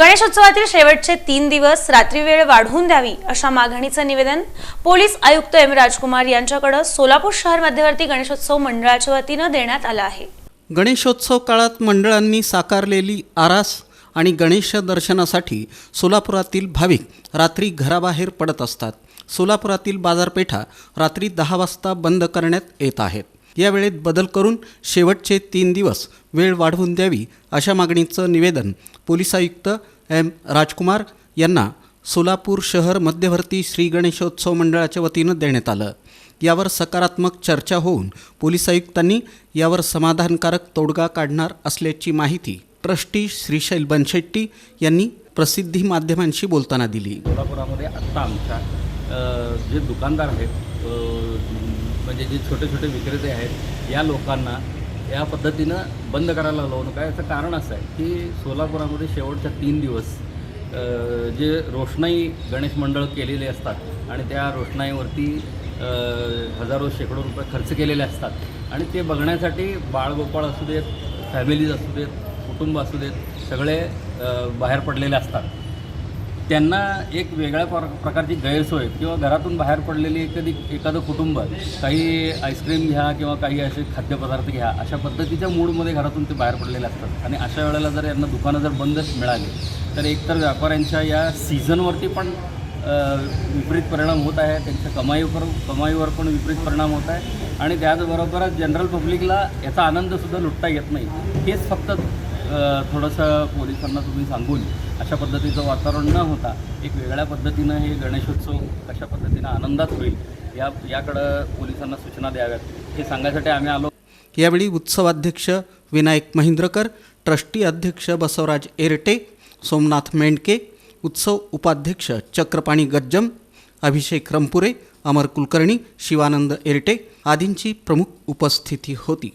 गणेशोत्सवातील शेवटचे तीन दिवस रात्री वेळ वाढवून द्यावी अशा मागणीचं निवेदन पोलीस आयुक्त एम राजकुमार यांच्याकडे सोलापूर शहर मध्यवर्ती गणेशोत्सव मंडळाच्या वतीनं देण्यात आलं आहे. गणेशोत्सव काळात मंडळांनी साकारलेली आरास आणि गणेश दर्शनासाठी सोलापुरातील भाविक रात्री घराबाहेर पडत असतात. सोलापुरातील बाजारपेठा रात्री दहा वाजता बंद करण्यात येत आहेत. या वेळेत बदल करून शेवटचे तीन दिवस वेळ वाढवून द्यावी अशा मागणीचं निवेदन पोलीस आयुक्त एम राजकुमार यांना सोलापूर शहर मध्यवर्ती श्री गणेशोत्सव मंडळाच्या वतीनं देण्यात आलं. यावर सकारात्मक चर्चा होऊन पोलीस आयुक्तांनी यावर समाधानकारक तोडगा काढणार असल्याची माहिती ट्रस्टी श्रीशैल बनशेट्टी यांनी प्रसिद्धी माध्यमांशी बोलताना दिली. सोलापुरामध्ये आत्ता आमच्या जे दुकानदार आहेत म्हणजे जे छोटे छोटे विक्रेते आहेत या लोकांना या पद्धतीनं बंद करायला लावू नका याचं कारण असं आहे की सोलापुरामध्ये शेवटच्या तीन दिवस जे रोषणाई गणेश मंडळ केलेले असतात आणि त्या रोषणाईवरती हजारो शेकडो रुपये खर्च केलेले असतात. आणि ते बघण्यासाठी बाळगोपाळ असू देत फॅमिलीज असू देत कुटुंब असू देत सगळे बाहेर पडलेले असतात. त्यांना एक वेगळ्या प्र प्रकारची गैरसोय किंवा घरातून बाहेर पडलेली एखादी एखादं कुटुंब काही आईस्क्रीम घ्या किंवा काही असे खाद्यपदार्थ घ्या अशा पद्धतीच्या मूडमध्ये घरातून ते बाहेर पडलेले असतात. आणि अशा वेळेला जर यांना दुकानं जर बंदच मिळाली तर एकतर व्यापाऱ्यांच्या या सीझनवरती पण विपरीत परिणाम होत आहे त्यांच्या कमाईवर कमाईवर पण विपरीत परिणाम होत आहे. आणि त्याचबरोबरच जनरल पब्लिकला याचा आनंदसुद्धा लुटता येत नाही. हेच फक्त थोडंसं पोलिसांना तुम्ही सांगून अशा पद्धतीचं वातावरण न होता एक वेगळ्या पद्धतीनं हे गणेशोत्सव कशा पद्धतीनं आनंदात होईल या याकडं पोलिसांना सूचना द्याव्यात हे सांगायसाठी आम्ही आलो. यावेळी उत्सवाध्यक्ष विनायक महिंद्रकर ट्रस्टी अध्यक्ष बसवराज एरटे सोमनाथ मेंढके उत्सव उपाध्यक्ष चक्रपाणी गज्जम अभिषेक रंपुरे अमर कुलकर्णी शिवानंद एरटे आदींची प्रमुख उपस्थिती होती.